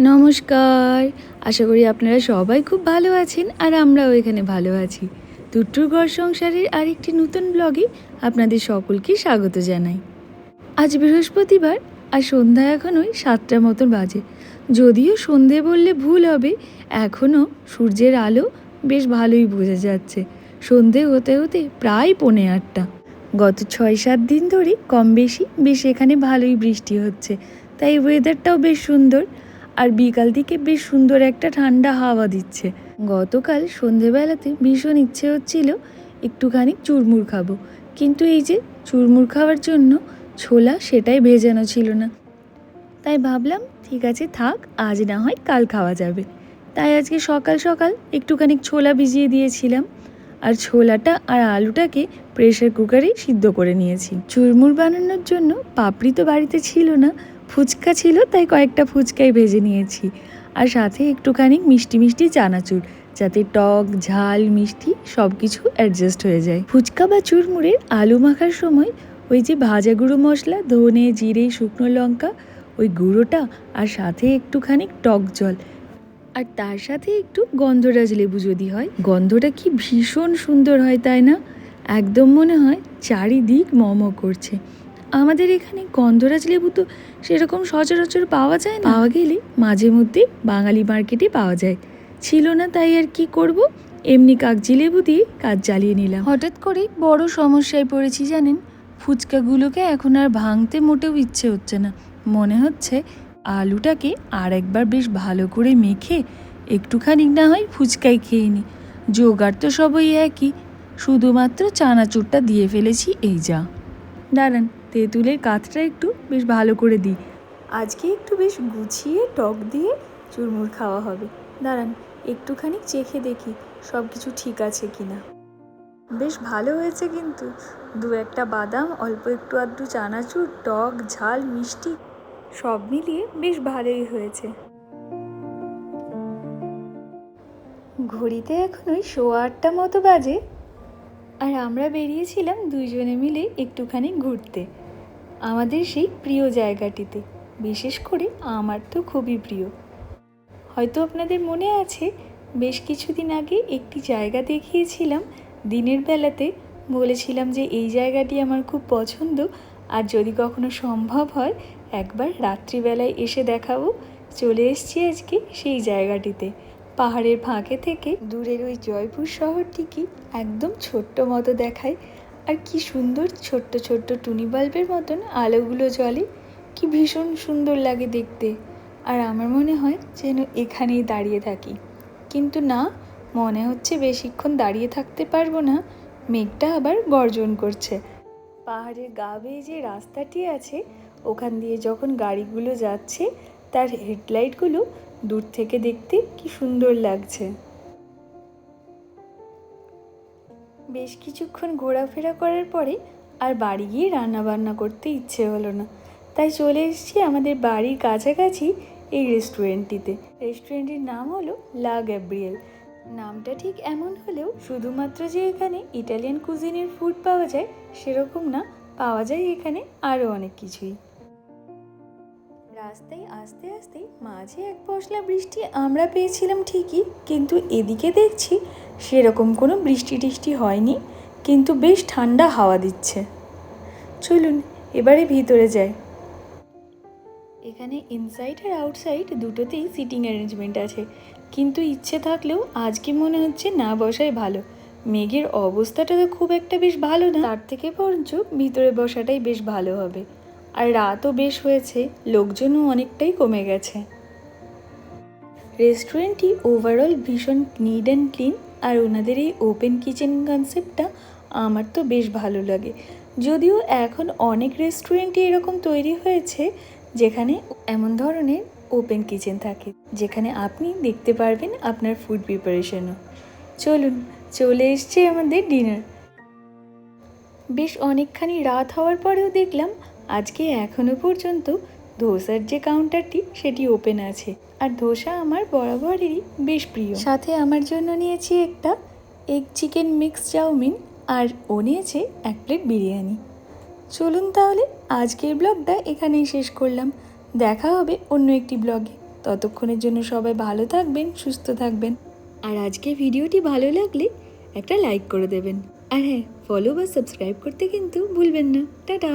নমস্কার। আশা করি আপনারা সবাই খুব ভালো আছেন আর আমরাও এখানে ভালো আছি। টুট্টুর ঘর সংসারের আরেকটি নতুন ব্লগে আপনাদের সকলকে স্বাগত জানাই। আজ বৃহস্পতিবার আর সন্ধ্যা এখন ওই সাতটার মতন বাজে। যদিও সন্ধে বললে ভুল হবে, এখনও সূর্যের আলো বেশ ভালোই বোঝা যাচ্ছে। সন্ধে হতে হতে প্রায় পৌনে আটটা। গত ছয় সাত দিন ধরে কম বেশি বেশ এখানে ভালোই বৃষ্টি হচ্ছে। তাই ওয়েদারটাও বেশ সুন্দর। আর বিকাল দিকে বেশ সুন্দর একটা ঠান্ডা হাওয়া দিচ্ছে। গতকাল সন্ধেবেলাতে ভীষণ ইচ্ছে হচ্ছিল একটুখানি চুরমুর খাব। কিন্তু এই যে চুরমুর খাওয়ার জন্য ছোলা সেটাই ভেজানো ছিল না। তাই ভাবলাম, ঠিক আছে থাক, আজ না হয় কাল খাওয়া যাবে। তাই আজকে সকাল সকাল একটুখানি ছোলা ভিজিয়ে দিয়েছিলাম। আর ছোলাটা আর আলুটাকে প্রেশার কুকারে সিদ্ধ করে নিয়েছি। চুরমুর বানানোর জন্য পাপড়ি তো বাড়িতে ছিল না ফুচকা ছিল, তাই কয়েকটা ফুচকাই ভেজে নিয়েছি। আর সাথে একটুখানি মিষ্টি মিষ্টি চানাচুর, যাতে টক, ঝাল, মিষ্টি সব কিছু অ্যাডজাস্ট হয়ে যায়। ফুচকা বা চুরমুড়ের আলু মাখার সময় ওই যে ভাজা গুঁড়ো মশলা, ধনে, জিরে, শুকনো লঙ্কা, ওই গুঁড়োটা আর সাথে একটুখানি টক জল। আর তার সাথে একটু গন্ধরাজ লেবু যদি হয়, গন্ধটা কি ভীষণ সুন্দর হয় তাই না? একদম মনে হয় চারিদিক মম করছে। আমাদের এখানে গন্ধরাজ লেবু তো সেরকম সচরাচর পাওয়া যায় না। পাওয়া গেলে মাঝে মধ্যে বাঙালি মার্কেটে পাওয়া যায়। ছিল না তাই আর কি করব? এমনি কাগজি লেবু দিয়ে কাজ চালিয়ে নিলাম। হঠাৎ করে বড় সমস্যায় পড়েছি জানেন? ফুচকাগুলোকে এখন আর ভাঙতে মোটেও ইচ্ছে হচ্ছে না। মনে হচ্ছে আলুটাকে আর একবার বেশ ভালো করে মেখে একটুখানি না হয় ফুচকাই খেয়ে নি। জোগাড় তো সবই একই। শুধুমাত্র চানাচুরটা দিয়ে ফেলেছি এই যা। দাঁড়ান তেঁতুলের কাতটা একটু বেশ ভালো করে দিই। আজকে একটু বেশ গুছিয়ে টক দিয়ে চুরমুর খাওয়া হবে। দাঁড়ান, একটুখানি চেখে দেখি সব কিছু ঠিক আছে কি না বেশ ভালো হয়েছে কিন্তু। দু একটা বাদাম, অল্প একটু আধটু চানাচুর, টক, ঝাল, মিষ্টি, সব মিলিয়ে বেশ ভালোই হয়েছে। ঘড়িতে এখন ওই সোয়া আটটা মতো বাজে। আর আমরা বেরিয়েছিলাম দুইজনে মিলে একটুখানি ঘুরতে। আমাদের সেই প্রিয় জায়গাটিতে। বিশেষ করে আমার তো খুবই প্রিয়। হয়তো আপনাদের মনে আছে, বেশ কিছুদিন আগে একটি জায়গা দেখিয়েছিলাম। দিনের বেলাতে বলেছিলাম যে, এই জায়গাটি আমার খুব পছন্দ। আর যদি কখনো সম্ভব হয়, একবার রাত্রিবেলায় এসে দেখাবো। চলে এসছি আজকে সেই জায়গাটিতে। পাহাড়ের ফাঁকে থেকে দূরের ওই জয়পুর শহরটিকে একদম ছোট্ট মতো দেখায়। আর কি সুন্দর ছোট্ট ছোট্ট টুনি বাল্বের মতন আলোগুলো জ্বলে। কি ভীষণ সুন্দর লাগে দেখতে। আর আমার মনে হয় যেন এখানেই দাঁড়িয়ে থাকি। কিন্তু না, মনে হচ্ছে বেশিক্ষণ দাঁড়িয়ে থাকতে পারব না। মেঘটা আবার গর্জন করছে। পাহাড়ের গা বেয়ে যে রাস্তাটি আছে, ওখান দিয়ে যখন গাড়িগুলো যাচ্ছে, তার হেডলাইটগুলো দূর থেকে দেখতে কি সুন্দর লাগছে। বেশ কিছুক্ষণ ঘোরাফেরা করার পরে আর বাড়ি গিয়ে রান্নাবান্না করতে ইচ্ছে হলো না। তাই চলে এসেছি আমাদের বাড়ির কাছাকাছি এই রেস্টুরেন্টটিতে। রেস্টুরেন্টের নাম হলো লা গ্যাব্রিয়েল। নামটা ঠিক এমন হলেও শুধুমাত্র যে এখানে ইটালিয়ান কুজিনের ফুড পাওয়া যায়, সেরকম না। পাওয়া যায় এখানে আরও অনেক কিছুই। রাস্তায় আস্তে আস্তে মাঝে এক পশলা বৃষ্টি আমরা পেয়েছিলাম ঠিকই, কিন্তু এদিকে দেখছি সেরকম কোনো বৃষ্টি টিষ্টি হয়নি, কিন্তু বেশ ঠান্ডা হাওয়া দিচ্ছে। চলুন, এবারে ভিতরে যাই। এখানে ইনসাইড আর আউটসাইড দুটোতেই সিটিং অ্যারেঞ্জমেন্ট আছে, কিন্তু ইচ্ছে থাকলেও আজকে মনে হচ্ছে না বসাই ভালো। মেঘের অবস্থাটা তো খুব একটা বেশ ভালো না। তার থেকে বরঞ্চ ভিতরে বসাটাই বেশ ভালো হবে। আর রাতও বেশ হয়েছে, লোকজনও অনেকটাই কমে গেছে। রেস্টুরেন্টটি ওভারঅল ভীষণ নিড অ্যান্ড ক্লিন আর ওনাদের এই ওপেন কিচেন কনসেপ্টটা আমার তো বেশ ভালো লাগে। যদিও এখন অনেক রেস্টুরেন্টই এরকম তৈরি হয়েছে, যেখানে এমন ধরনের ওপেন কিচেন থাকে, যেখানে আপনি দেখতে পারবেন আপনার ফুড প্রিপারেশনও চলুন, চলে এসছে আমাদের ডিনার বেশ অনেকখানি রাত হওয়ার পরেও দেখলাম আজকে এখনও পর্যন্ত ধোসার যে কাউন্টারটি সেটি ওপেন আছে। আর ধোসা আমার বরাবরেরই বেশ প্রিয়। সাথে আমার জন্য নিয়েছি একটা egg chicken mix chow mein আর ও নিয়েছে এক প্লেট বিরিয়ানি। চলুন তাহলে আজকের ব্লগটা এখানেই শেষ করলাম। দেখা হবে অন্য একটি ব্লগে ততক্ষণের জন্য সবাই ভালো থাকবেন, সুস্থ থাকবেন। আর আজকে ভিডিওটি ভালো লাগলে একটা লাইক করে দেবেন। আর হ্যাঁ ফলো বা সাবস্ক্রাইব করতে কিন্তু ভুলবেন না। টাটা!